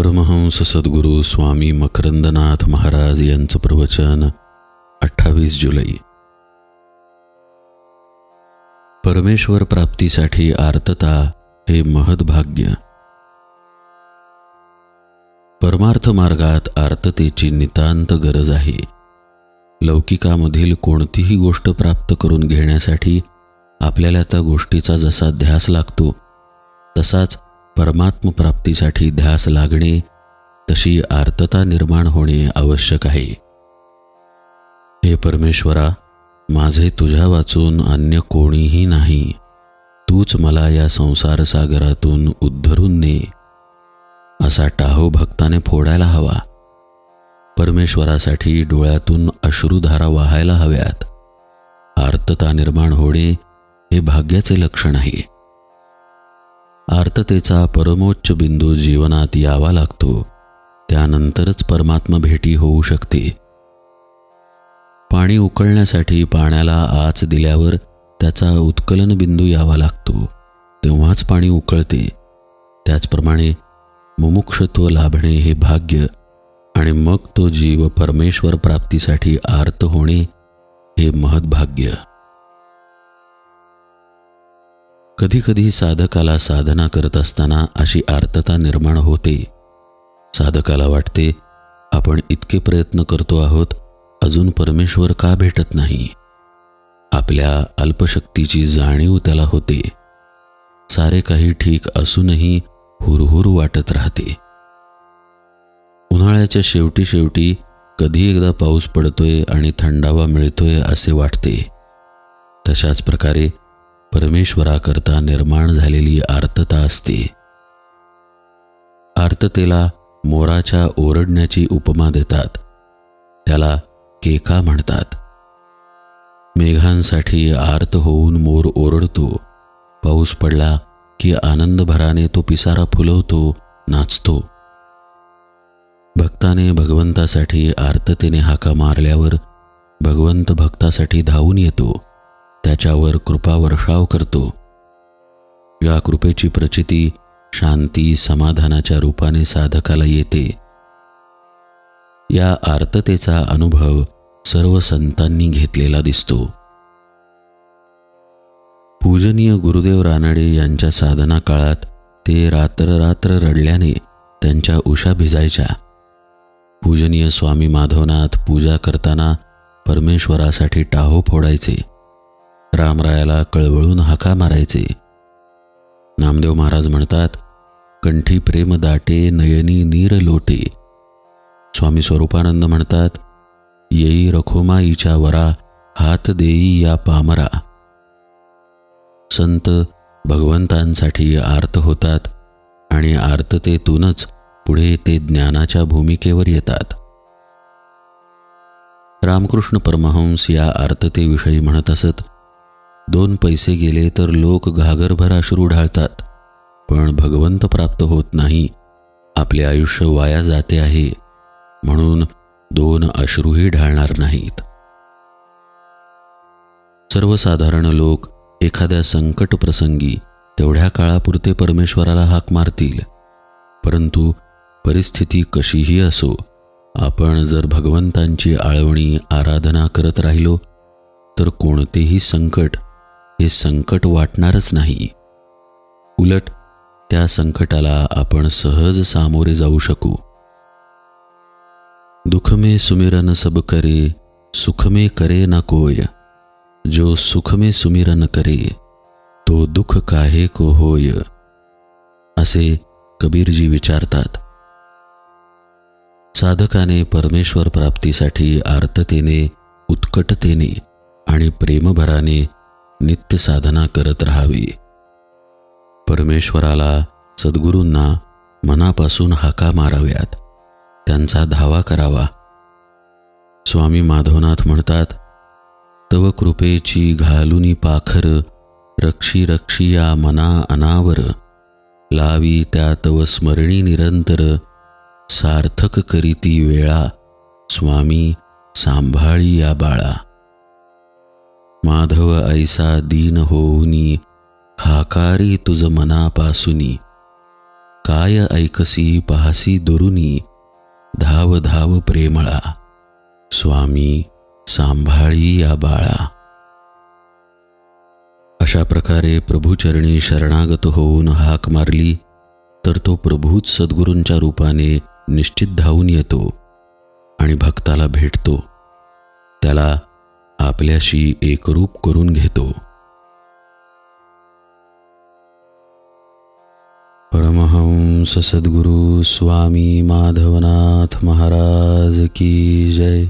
परमहंस सद्गुरू स्वामी मकरंदनाथ महाराज यांचं प्रवचन अठ्ठावीस जुलै. परमेश्वर प्राप्तीसाठी आर्तता हे महद्भाग्य परमार्थ मार्गात आर्ततेची नितांत गरज आहे. लौकिकामधील कोणतीही गोष्ट प्राप्त करून घेण्यासाठी आपल्याला त्या गोष्टीचा जसा ध्यास लागतो तसाच परमात्मप्राप्तीसाठी ध्यास लागणे तशी आर्तता निर्माण होणे आवश्यक आहे. हे परमेश्वरा माझे तुझ्या वाचून अन्य कोणीही नाही. तूच मला या संसार सागरातून उद्धरून ने. असा टाहो भक्ताने फोडायला हवा. परमेश्वरासाठी डोळ्यातून अश्रुधारा वाहायला हव्यात. आर्तता निर्माण होणे हे भाग्याचे लक्षण आहे. आर्ततेचा परमोच्च बिंदू जीवनात यावा लागतो. त्यानंतरच परमात्मा भेटी होऊ शकते. पाणी उकळण्यासाठी पाण्याला आच दिल्यावर त्याचा उत्कलन बिंदू यावा लागतो. तेव्हाच पाणी उकळते. त्याचप्रमाणे मुमुक्षत्व लाभणे हे भाग्य आणि मग तो जीव परमेश्वर प्राप्तीसाठी आर्त होणे हे महद्भाग्य. कधीकधी साधकाला साधना करत असताना अशी आर्तता निर्माण होते. साधकाला वाटते आपण इतके प्रयत्न करतो आहोत अजून परमेश्वर का भेटत नाही? आपल्या अल्पशक्तीची जाणीव त्याला होते. सारे काही ठीक असूनही हुरहुर वाटत राहते. उन्हाळ्याच्या शेवटी शेवटी कधी एकदा पाऊस पडतोय आणि थंडावा मिळतोय असे वाटते. तशाच प्रकारे परमेश्वराकरता निर्माण झालेली आर्तता असते. आर्ततेला मोराच्या ओरडण्याची उपमा देतात. त्याला केका म्हणतात. मेघांसाठी आर्त होऊन मोर ओरडतो. पाऊस पडला की आनंदभराने तो पिसारा फुलवतो नाचतो. भक्ताने भगवंतासाठी आर्ततेने हाका मारल्यावर भगवंत भक्तासाठी धावून येतो. त्याच्यावर कृपा वर्षाव करतो. या कृपेची प्रचिती शांती समाधानाच्या रूपाने साधकाला येते. या आर्ततेचा अनुभव सर्व संतांनी घेतलेला दिसतो. पूजनीय गुरुदेव रानडे यांच्या साधना काळात ते रात्र रात्र रडल्याने त्यांच्या उषा भिजायच्या. पूजनीय स्वामी माधवनाथ पूजा करताना परमेश्वरासाठी टाहो फोडायचे. रामरायाला कळवळून हाका मारायचे. नामदेव महाराज म्हणतात कंठी प्रेम दाटे नयनी नीर लोटे. स्वामी स्वरूपानंद म्हणतात येई रखोमाईच्या वरा हात देई या पामरा. संत भगवंतांसाठी आर्त होतात आणि आर्ततेतूनच पुढे ते ज्ञानाच्या भूमिकेवर येतात. रामकृष्ण परमहंस या आर्ततेविषयी म्हणत असत दोन पैसे गेले तर लोक घागरभर अश्रू ढाळतात. पण भगवंत प्राप्त होत नाही. आपले आयुष्य वाया जाते आहे. म्हणून दोन अश्रूही ढाळणार नाहीत. सर्वसाधारण लोक एखाद्या संकट प्रसंगी तेवढ्या काळापुरते परमेश्वराला हाक मारतील. परंतु परिस्थिती कशीही असो आपण जर भगवंतांची आळवणी आराधना करत राहिलो तर कोणतेही संकट हे संकट वाटणारच नाही. उलट त्या संकटाला आपण सहज सामोरे जाऊ शकू. दुख में सुमिरन सब करे सुख में करे ना कोय. जो सुख में सुमिरन करे तो दुःख काहे को होय? असे कबीरजी विचारतात. साधकाने परमेश्वर प्राप्तीसाठी आर्ततेने उत्कटतेने आणि प्रेमभराने नित्य साधना करत राहावी. परमेश्वराला सद्गुरूंना मनापासून हाका माराव्यात. त्यांचा धावा करावा. स्वामी माधवनाथ म्हणतात तव कृपेची घालुनी पाखर रक्षी रक्षी या मना अनावर. लावी त्या तव स्मरणी निरंतर. सार्थक करीती वेळा स्वामी सांभाळी या बाळा. माधव ऐसा दीन होऊनी हाकारी तुझ मनापासुनी काय ऐकसी पाहसी दुरुनी धाव धाव प्रेमळा स्वामी सांभाळी या बाळा. अशा प्रकारे प्रभूचरणी शरणागत होऊन हाक मारली तर तो प्रभूच सद्गुरूंच्या रूपाने निश्चित धावून येतो आणि भक्ताला भेटतो. त्याला आपल्याशी एकरूप करून घेतो. परमहंस सद्गुरु स्वामी माधवनाथ महाराज की जय।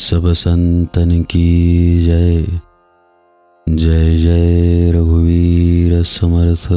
सब संतन की जय। जय जय रघुवीर समर्थ।